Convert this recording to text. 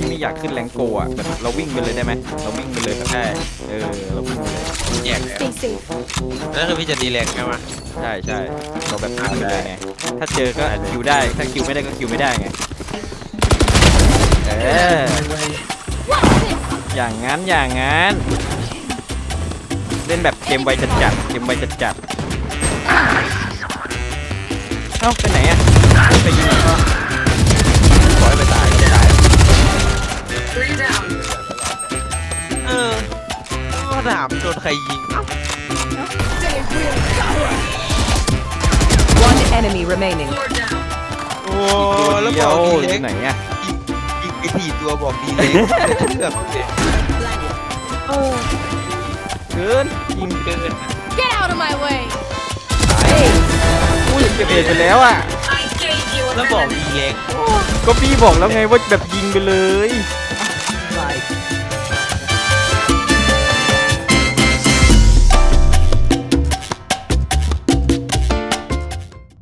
ที่ไม่อยากขึ้นแรงโกอะแบบเราวิ่งไปเลยได้ไหมเราวิ่งไปเลยก็ได้เออเราวิ่งไปเลยแยกเลย Stay safe. นั่นคือพี่จะดีแลกใช่ไหมใช่ใช่เราแบบวิ่งไปเลยไงถ้าเจอก็คิวได้ถ้าคิวไม่ได้ก็คิวไม่ได้ไงเอออย่างงั้นอย่างงั้นเล่นแบบเกมไวจัดจัดๆเกมไวจัดจัดๆเอ้าไปไหนอะไปยิงเหรอ ก็ถามโดนใครยิง One enemy remaining. Four down. โอ้ตัวแล้วเดีบยอวกดีอเล็กยู่ไหนอะยิงไปสี่ตัวบอกดีเล็กเชื่อเขาสิเกินยิงเกิน Get out of my way. อุ้ยเก็บเอ็ดไปแล้วอะ I gave you แล้ว an บอก enemy. ดีเล็กก็พี่บอกแล้วไงว่าแบบยิงไปเลย